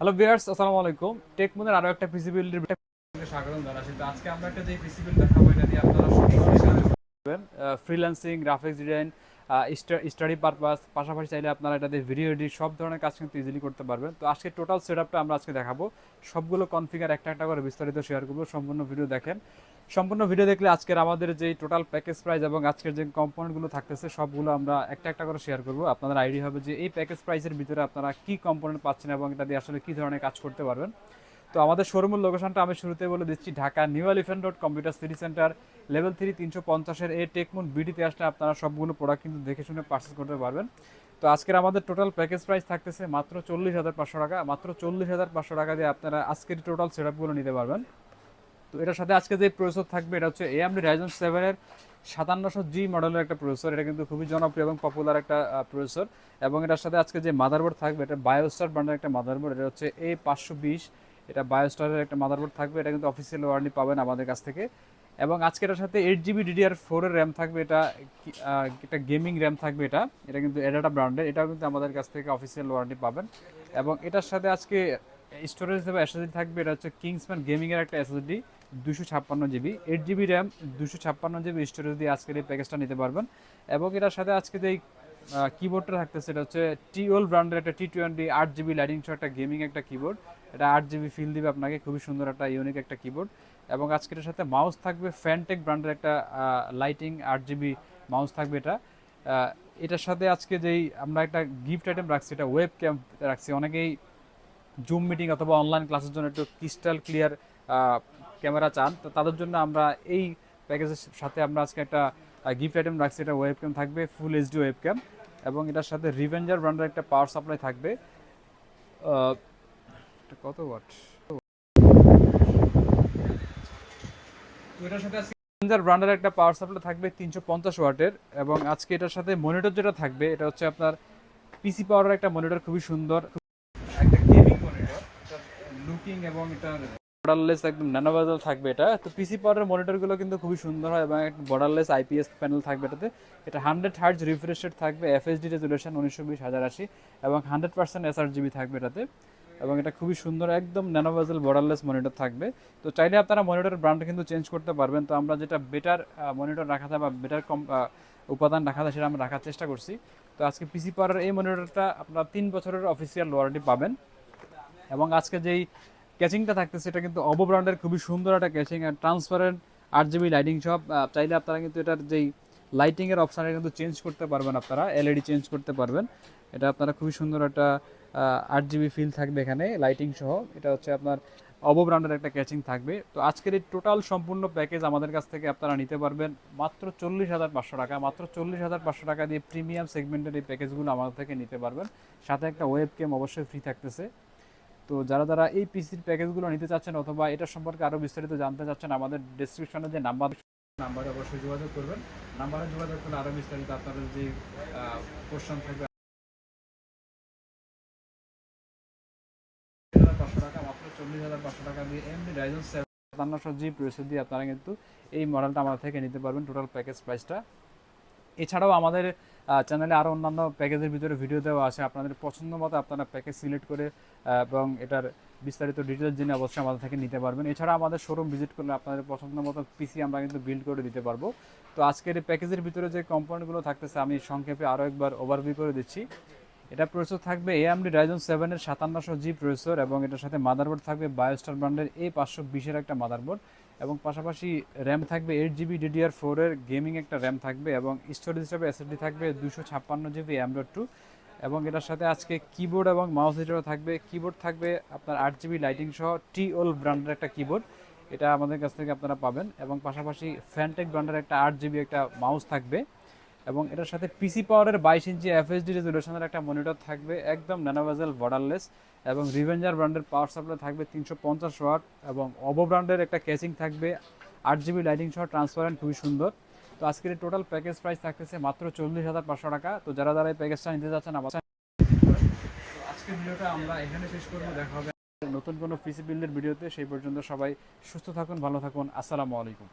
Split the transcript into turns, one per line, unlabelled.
Hello viewers আসসালামু আলাইকুম। Take মুনের আরও একটা ফিজিবিলিটির স্বাগতম জানাচ্ছি। তো আজকে আমরা একটা যে ফিজিবিলিটি দেখাবো এটা দিয়ে আপনারা freelancing graphics design study purpose পাশাপাশি চাইলে আপনারা এটাতে ভিডিও এডিট সব ধরনের কাজ কিন্তু ইজিলি করতে পারবেন। তো আজকে টোটাল সেটআপটা আমরা আজকে দেখাবো। সবগুলো কনফিগার একটা একটা করে বিস্তারিত শেয়ার করব। সম্পূর্ণ ভিডিও দেখেন। সম্পূর্ণ ভিডিও দেখলে আজকের আমাদের যে টোটাল প্যাকেজ প্রাইস এবং আজকের যে কম্পোনেন্টগুলো থাকতেছে, সবগুলো আমরা একটা একটা করে শেয়ার করব। আপনাদের আইডিয়া হবে যে এই প্যাকেজ প্রাইসের ভিতরে আপনারা কি কম্পোনেন্ট পাচ্ছেন এবং এটা দিয়ে আসলে কি ধরনের কাজ করতে পারবেন। তো আমাদের শোরুমের লোকেশনটা আমি শুরুতে বলে দিচ্ছি, Dhaka new elephant road computer city centre level three তিনশো পঞ্চাশের এ টেকমুন বিডিতে আসলে আপনারা সবগুলো প্রোডাক্ট কিন্তু দেখে শুনে পার্চেস করতে পারবেন। তো আজকের আমাদের টোটাল প্যাকেজ প্রাইস থাকতেছে মাত্র চল্লিশ হাজার পাঁচশো টাকা, মাত্র চল্লিশ হাজার পাঁচশো টাকা দিয়ে আপনারা আজকের টোটাল সেটআপগুলো নিতে পারবেন। তো এটার সাথে আজকে যে প্রসেসর থাকবে, এটা হচ্ছে এ এএমডি রাইজন সেভেনের সাতান্নশো জি মডেলের একটা প্রসেসর এটা কিন্তু খুবই জনপ্রিয় এবং পপুলার একটা প্রসেসর এবং এটার সাথে আজকে যে মাদারবোর্ড থাকবে, এটা বায়োস্টার ব্র্যান্ডের একটা মাদারবোর্ড এটা হচ্ছে এ পাঁচশো বিশ এটা বায়োস্টারের একটা মাদারবোর্ড থাকবে, এটা কিন্তু অফিসিয়াল ওয়ারেন্টি পাবেন আমাদের কাছ থেকে। এবং আজকে এটার সাথে এইট জিবি ডিডিআর ফোরের র্যাম থাকবে, এটা একটা গেমিং র্যাম থাকবে এটা। এটা কিন্তু এডাটা ব্র্যান্ডের এটাও কিন্তু আমাদের কাছ থেকে অফিসিয়াল ওয়ারেন্টি পাবেন। এবং এটার সাথে আজকে স্টোরেজ হিসেবে এসএসডি থাকবে, এটা হচ্ছে কিংসম্যান গেমিংয়ের একটা এসএসডি দুশো ছাপ্পান্ন জিবি এইট জিবি র্যাম দুশো ছাপ্পান্ন জিবি স্টোরেজ দিয়ে আজকের এই প্যাকেজটা নিতে পারবেন। এবং এটার সাথে আজকে যে কিবোর্ডটা থাকতেছে, এটা হচ্ছে টিওল ব্র্যান্ডের একটা টি টোয়েন্টি আট জিবি লাইটিং সহ একটা গেমিং একটা কিবোর্ড এটা আট জিবি ফিল দিবে আপনাকে, খুবই সুন্দর একটা ইউনিক একটা কিবোর্ড এবং আজকের সাথে মাউস থাকবে ফ্যানটেক ব্র্যান্ডের একটা লাইটিং আট জিবি মাউস থাকবে এটা। এটার সাথে আজকে যেই আমরা একটা গিফট আইটেম রাখছি, এটা ওয়েব ক্যাম্প রাখছি। অনেকেই জুম মিটিং অথবা অনলাইন ক্লাসের জন্য একটু ক্রিস্টাল ক্লিয়ার ক্যামেরা চান। তো তাদের জন্য আমরা এই প্যাকেজের সাথে আমরা আজকে একটা গিফট আইটেম রাখছি। এটা ওয়েব ক্যাম থাকবে ফুল এইচডি ওয়েব ক্যাম এবং এটার সাথে রিভেঞ্জার ব্র্যান্ডের একটা পাওয়ার সাপ্লাই থাকবে। এটা কত ওয়াট এটার সাথে ব্র্যান্ডের একটা পাওয়ার সাপ্লাই থাকবে তিনশো পঞ্চাশ ওয়াটের এবং আজকে এটার সাথে মনিটর যেটা থাকবে, এটা হচ্ছে আপনার পিসি পাওয়ারের একটা মনিটর খুবই সুন্দর একটা গেমিং মনিটর লুকিং এবং এটা বর্ডারলেস একদম ন্যানোভেজাল থাকবে এটা। তো পিসি পাওয়ারের মনিটরগুলো কিন্তু খুবই সুন্দর হয় এবং একটা বর্ডারলেস আইপিএস প্যানেল থাকবে এটাতে। এটা হান্ড্রেড হার্জ রিফ্রেশ থাকবে এফএসডি রেজুলেশন উনিশশো বিশ, হাজার আশি এবং হান্ড্রেড পার্সেন্ট এসআর জিবি থাকবে এটাতে। এবং এটা খুবই সুন্দর, একদম ন্যানোভেজাল বর্ডারলেস মনিটর থাকবে। তো চাইলে আপনারা মনিটরের ব্র্যান্ড কিন্তু চেঞ্জ করতে পারবেন। তো আমরা যেটা বেটার মনিটর রাখা বা বেটার কম উপাদান রাখা যায় সেটা আমরা রাখার চেষ্টা করছি। তো আজকে পিসি পাওয়ারের এই মনিটরটা আপনারা তিন বছরের অফিসিয়াল ওয়ারেন্টি পাবেন। এবং আজকে যেই ক্যাচিংটা থাকতেছে এটা কিন্তু অবো ব্র্যান্ডের খুবই সুন্দর একটা ক্যাচিং আর ট্রান্সপারেন্ট আট জিবি লাইটিং সব চাইলে আপনারা কিন্তু এটার যেই লাইটিংয়ের অপশানে কিন্তু চেঞ্জ করতে পারবেন আপনারা এলইডি চেঞ্জ করতে পারবেন। এটা আপনারা খুবই সুন্দর একটা আট জিবি ফিল থাকবে এখানে লাইটিং সহ। এটা হচ্ছে আপনার অবো ব্র্যান্ডের একটা ক্যাচিং থাকবে। তো আজকের এই টোটাল সম্পূর্ণ প্যাকেজ আমাদের কাছ থেকে আপনারা নিতে পারবেন মাত্র চল্লিশ হাজার পাঁচশো টাকা। মাত্র চল্লিশ হাজার পাঁচশো টাকা দিয়ে প্রিমিয়াম সেগমেন্টের এই প্যাকেজগুলো আমাদের থেকে নিতে পারবেন। সাথে একটা ওয়েব গেম অবশ্যই ফ্রি থাকতেছে। তো যারা যারা এই পিসির প্যাকেজগুলো নিতে চাচ্ছেন অথবা এটা সম্পর্কে আরও বিস্তারিত জানতে চাচ্ছেন, আমাদের ডিসক্রিপশনে যে নাম্বার নাম্বারে অবশ্যই যোগাযোগ করবেন। নাম্বারে যোগাযোগ করলে আরও বিস্তারিত আপনাদের যে কোশ্চেন থাকবে চল্লিশ হাজার পাঁচশো টাকা দিয়ে এমডি রাইজন সাতান্নশো জি প্রসেসর দিয়ে আপনারা কিন্তু এই মডেলটা আমাদের থেকে নিতে পারবেন টোটাল প্যাকেজ প্রাইসটা এছাড়াও আমাদের চ্যানেলে আরও অন্যান্য প্যাকেজের ভিতরে ভিডিও দেওয়া আছে। আপনাদের পছন্দ মতো আপনারা প্যাকেজ সিলেক্ট করে এবং এটার বিস্তারিত ডিটেলস জেনে অবশ্যই আমাদের থেকে নিতে পারবেন। এছাড়া আমাদের শোরুম ভিজিট করলে আপনাদের পছন্দ মতো পিসি আমরা কিন্তু বিল্ড করে দিতে পারব। তো আজকের এই প্যাকেজের ভিতরে যে কম্পোনেন্টগুলো থাকতেছে, আমি সংক্ষেপে আরও একবার ওভারভিউ করে দিচ্ছি। এটা প্রসেসর থাকবে এএমডি রাইজন সেভেনের সাতান্নশো জি প্রসেসর এবং এটার সাথে মাদারবোর্ড থাকবে বায়োস্টার ব্র্যান্ডের এ পাঁচশো বিশের একটা মাদারবোর্ড এবং পাশাপাশি র্যাম থাকবে এইট জিবি ডিডিআর ফোরের গেমিং একটা র্যাম থাকবে এবং স্টোরেজ হিসাবে এসএসডি থাকবে দুশো ছাপ্পান্ন জিবি অ্যামডট টু এবং এটার সাথে আজকে কিবোর্ড এবং মাউস হিসেবে থাকবে কিবোর্ড থাকবে আপনার আট জিবি লাইটিং সহ টি ওল ব্র্যান্ডের একটা কিবোর্ড এটা আমাদের কাছ থেকে আপনারা পাবেন এবং পাশাপাশি ফ্যানটেক ব্র্যান্ডের একটা আট জিবি একটা মাউস থাকবে। এবং এটার সাথে পিসি পাওয়ারের বাইশ ইঞ্চি এফএসডি রেজুলেশনের একটা মনিটর থাকবে, একদম ন্যানোভেজাল বর্ডারলেস এবং রিভেঞ্জার ব্র্যান্ডের পাওয়ার সাপ্লাই থাকবে তিনশো পঞ্চাশ ওয়াট এবং অবো ব্র্যান্ডের একটা ক্যাচিং থাকবে, আট জিবি লাইটিং সহ ট্রান্সপারেন্ট খুবই সুন্দর। তো আজকের এই টোটাল প্যাকেজ প্রাইস থাকতেছে মাত্র চল্লিশ হাজার পাঁচশো টাকা। তো যারা যারা এই প্যাকেজটা নিতে যাচ্ছেন, আমার আজকের ভিডিওটা আমরা এখানে শেষ করব, দেখা হবে নতুন কোনো পিসি বিল্ডের ভিডিওতে। সেই পর্যন্ত সবাই সুস্থ থাকুন, ভালো থাকুন। আসসালামু আলাইকুম।